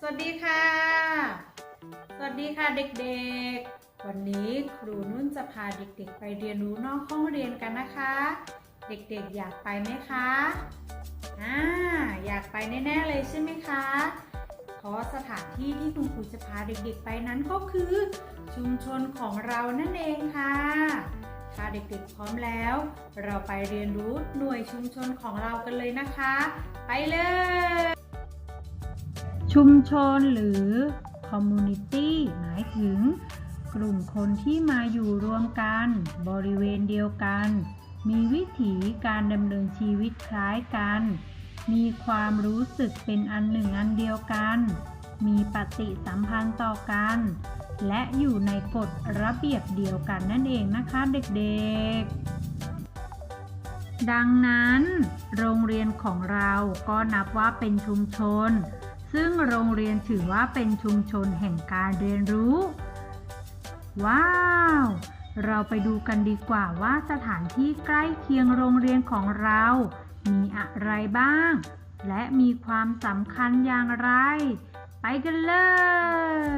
สวัสดีค่ะ สวัสดีค่ะเด็กๆ วันนี้ครูนุ่นจะพาเด็กๆ ไปเรียนรู้นอกห้องเรียนกันนะคะ เด็กๆอยากไปไหมคะอ่าอยากไปแน่ๆเลยใช่ไหมคะเพราะสถานที่ที่คุณครูจะพาเด็กๆไปนั้นก็คือ ชุมชนของเรานั่นเองค่ะถ้าเด็กๆพร้อมแล้ว เราไปเรียนรู้หน่วยชุมชนของเรากันเลยนะคะ ไปเลย ชุมชนหรือ community หมายถึง กลุ่มคนที่มาอยู่รวมกัน บริเวณเดียวกัน มีวิถีการดำเนินชีวิตคล้ายกัน มีความรู้สึกเป็นอันหนึ่งอันเดียวกัน มีปฏิสัมพันธ์ต่อกัน และอยู่ในกฎระเบียบเดียวกันนั่นเองนะคะเด็กๆ ดังนั้น โรงเรียนของเราก็นับว่าเป็นชุมชน ซึ่งโรงเรียนถือว่าเป็นชุมชนแห่งการเรียนรู้ ว้าว เราไปดูกันดีกว่าว่าสถานที่ใกล้เคียงโรงเรียนของเรา มีอะไรบ้าง และมีความสำคัญอย่างไร ไปกันเล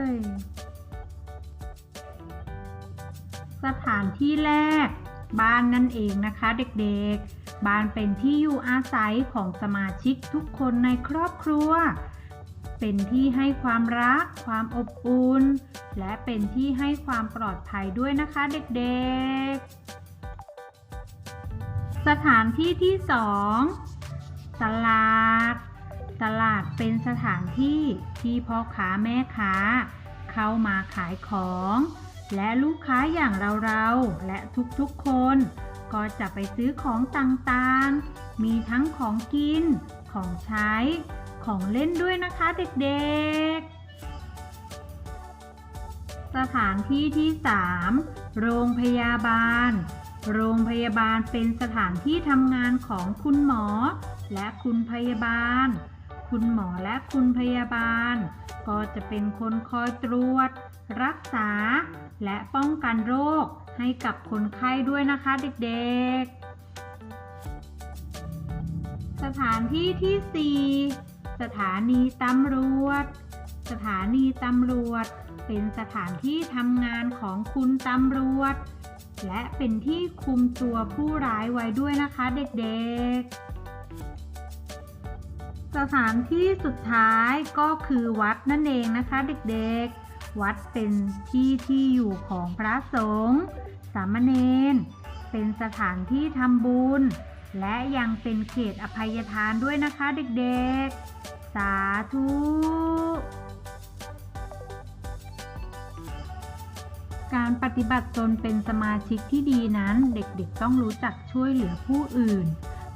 ย สถานที่แรก บ้านนั่นเองนะคะเด็กๆ บ้านเป็นที่อยู่อาศัยของสมาชิกทุกคนในครอบครัว เป็นที่ให้ความรัก ความอบอุ่น และเป็นที่ให้ความปลอดภัยด้วยนะคะเด็กๆ สถานที่ที่สองตลาด ตลาดเป็นสถานที่ที่พ่อค้าแม่ค้า เข้ามาขายของ และลูกค้าอย่างเราๆ และทุกๆคนก็จะไปซื้อของต่างๆ มีทั้งของกิน ของใช้ ของเล่นด้วยนะคะเด็กๆ สถานที่ที่ 3 โรงพยาบาล โรงพยาบาลเป็นสถานที่ทำงานของคุณหมอ และคุณพยาบาล คุณหมอและคุณพยาบาล ก็จะเป็นคนคอยตรวจ รักษา และป้องกันโรคให้กับคนไข้ด้วยนะคะเด็กๆ สถานที่ที่ 4 สถานีตำรวจ สถานีตำรวจ เป็นสถานที่ทำงานของคุณตำรวจ และเป็นที่คุมตัวผู้ร้ายไว้ด้วยนะคะเด็กๆ สถานที่สุดท้ายก็คือวัดนั่นเองนะคะเด็กๆ วัดเป็นที่ที่อยู่ของพระสงฆ์สามเณร เป็นสถานที่ทำบุญและยังเป็นเขตอภัยทานด้วยนะคะเด็กๆาธุการปฏิบัติตนเป็นสมาชิกที่ดีนั้น เด็กๆต้องรู้จักช่วยเหลือผู้อื่น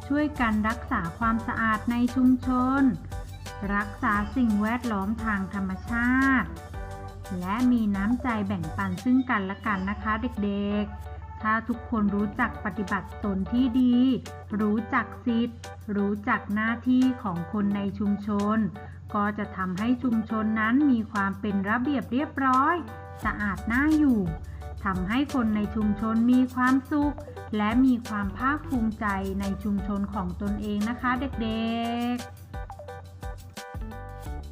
ช่วยกันรักษาความสะอาดในชุมชน รักษาสิ่งแวดล้อมทางธรรมชาติ และมีน้ำใจแบ่งปันซึ่งกันและกันนะคะเด็กๆ ถ้าทุกคนรู้จักปฏิบัติตนที่ดี รู้จักสิทธิ์ รู้จักหน้าที่ของคนในชุมชน ก็จะทำให้ชุมชนนั้นมีความเป็นระเบียบเรียบร้อย สะอาดน่าอยู่ทำให้คนในชุมชนมีความสุข และมีความภาคภูมิใจในชุมชนของตนเองนะคะเด็กๆ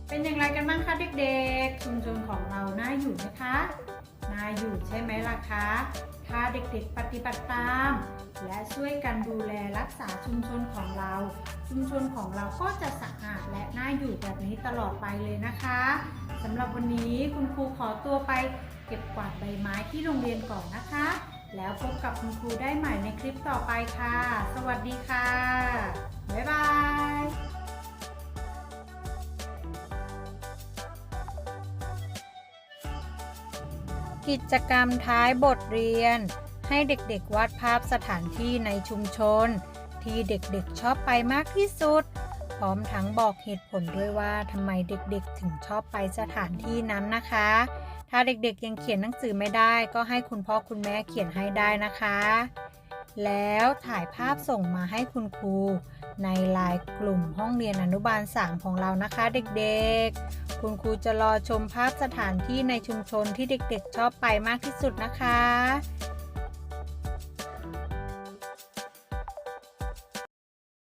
เป็นอย่างไรกันบ้างคะเด็กๆ ชุมชนของเราน่าอยู่ไหมคะ น่าอยู่ใช่ไหมล่ะคะ ถ้าเด็กๆปฏิบัติตาม และช่วยกันดูแลรักษาชุมชนของเรา ชุมชนของเราก็จะสะอาดและน่าอยู่แบบนี้ตลอดไปเลยนะคะสำหรับวันนี้คุณครูขอตัวไปเก็บกวาดใบไม้ที่โรงเรียนก่อนนะคะ แล้วพบกับคุณครูได้ใหม่ในคลิปต่อไปค่ะ สวัสดีค่ะ บ๊ายบาย กิจกรรมท้ายบทเรียน ให้เด็กๆวาดภาพสถานที่ในชุมชน ที่เด็กๆชอบไปมากที่สุด พร้อมทั้งบอกเหตุผลด้วยว่าทำไมเด็กๆ ถึงชอบไปสถานที่นั้นนะคะ ถ้าเด็กๆยังเขียนหนังสือไม่ได้ ก็ให้คุณพ่อคุณแม่เขียนให้ได้นะคะ แล้วถ่ายภาพส่งมาให้คุณครู ในไลน์กลุ่มห้องเรียนอนุบาล 3 ของเรานะคะเด็กๆ คุณครูจะรอชมภาพสถานที่ในชุมชนที่เด็กๆ ชอบไปมากที่สุดนะคะ